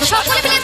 Franchement, prenez plaisir.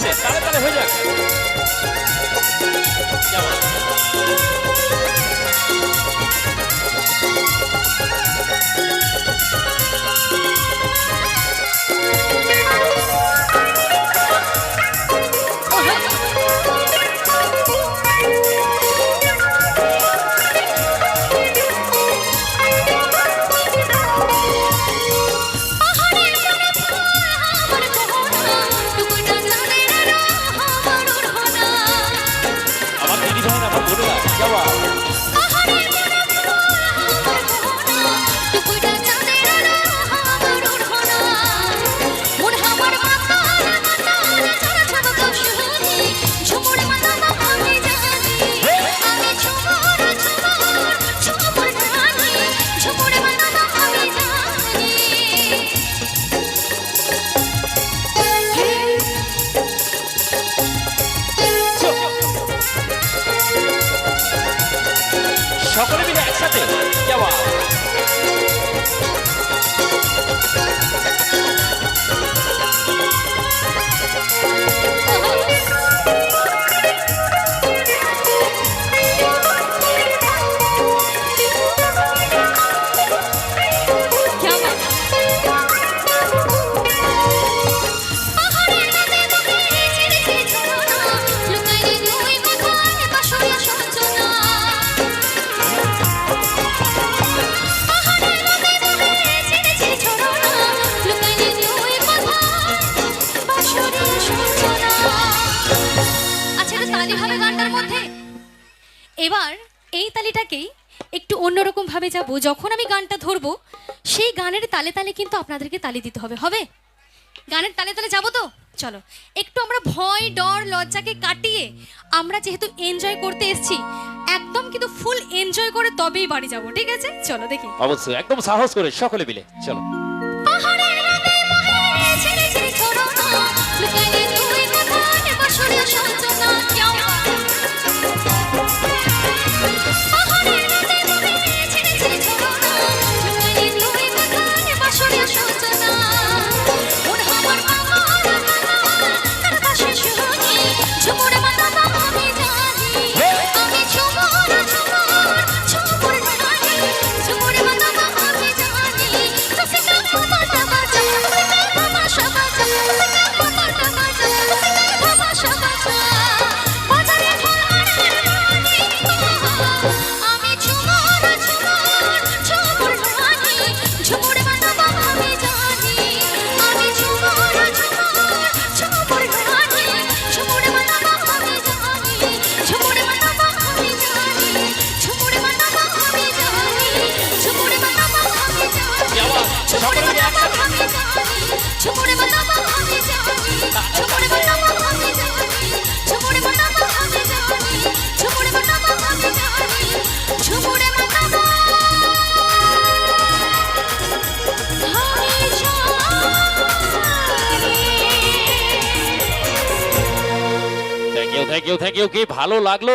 তাড়াতাড়ি হয়ে যাক। এবার এই তালিটাকেই একটু অন্যরকমভাবে যাব। যখন আমি গানটা ধরবো সেই গানের তালে তালে কিন্তু আপনাদেরকে তালি দিতে হবে। হবে? গানের তালে তালে যাব তো? চলো। একটু আমরা ভয় ডর লজ্জাকে কাটিয়ে আমরা যেহেতু এনজয় করতে এসছি একদম কিন্তু ফুল এনজয় করে তবেই বাড়ি যাব ঠিক আছে? চলো দেখি। অবশ্যই একদম সাহস করে সকলে মিলে চলো। थैंक यू थैंक यू की भालो लागलो